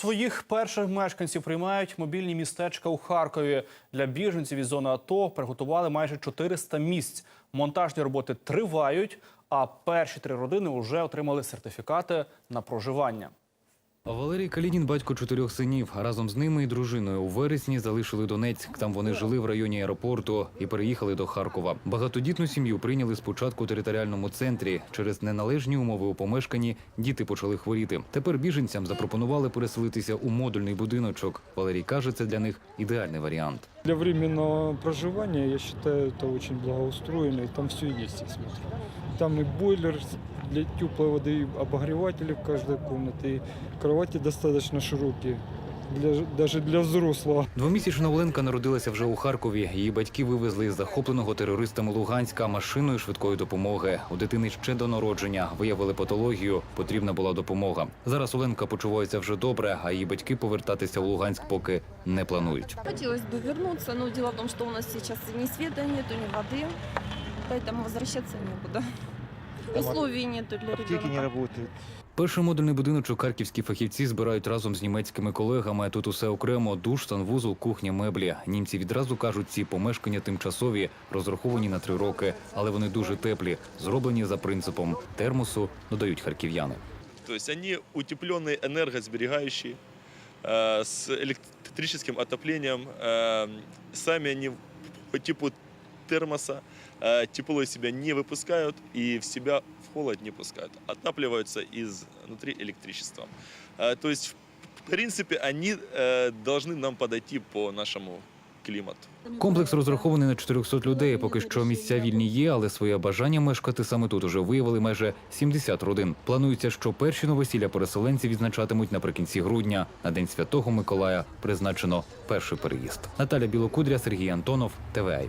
Своїх перших мешканців приймають мобільні містечка у Харкові. Для біженців із зони АТО приготували майже 400 місць. Монтажні роботи тривають, а перші три родини вже отримали сертифікати на проживання. Валерій Калінін – батько чотирьох синів. Разом з ними і дружиною у вересні залишили Донецьк. Там вони жили в районі аеропорту і переїхали до Харкова. Багатодітну сім'ю прийняли спочатку у територіальному центрі. Через неналежні умови у помешканні діти почали хворіти. Тепер біженцям запропонували переселитися у модульний будиночок. Валерій каже, це для них ідеальний варіант. Для временного проживания, я считаю, это очень благоустроено, и там все я. Там и бойлер для теплой воды, и обогреватели в каждой комнате, и кровати достаточно широкие, для, даже для взрослого. Двомісячна Оленка народилася вже у Харкові. Її батьки вивезли із захопленого терористами Луганська машиною швидкої допомоги. У дитини ще до народження виявили патологію. Потрібна була допомога. Зараз Оленка почувається вже добре, а її батьки повертатися у Луганськ поки не планують. Хотелось бы вернуться, но дело в том, что у нас сейчас ни света нету, ни воды, поэтому возвращаться некуда. Условий нету для Аптеки не ребенка. работают. Перший модульний будиночок харківські фахівці збирають разом з німецькими колегами. Тут усе окремо: душ, санвузол, кухня, меблі. Німці відразу кажуть, ці помешкання тимчасові, розраховані на три роки, але вони дуже теплі, зроблені за принципом термосу, додають харків'яни. То есть они утепленные, энергосберегающие, э, с электрическим отоплением. Э, Сами они по типу термоса э, тепло из себя не выпускают и в себя в холод не пускают. Отапливаются изнутри электричеством. Э, То есть, в принципе, они э, должны нам подойти по нашему климату. Комплекс розрахований на 400 людей. Поки що місця вільні є, але своє бажання мешкати саме тут уже виявили майже 70 родин. Планується, що перші новосілля переселенці відзначатимуть наприкінці грудня. На день святого Миколая призначено перший переїзд. Наталя Білокудря, Сергій Антонов, ТВА.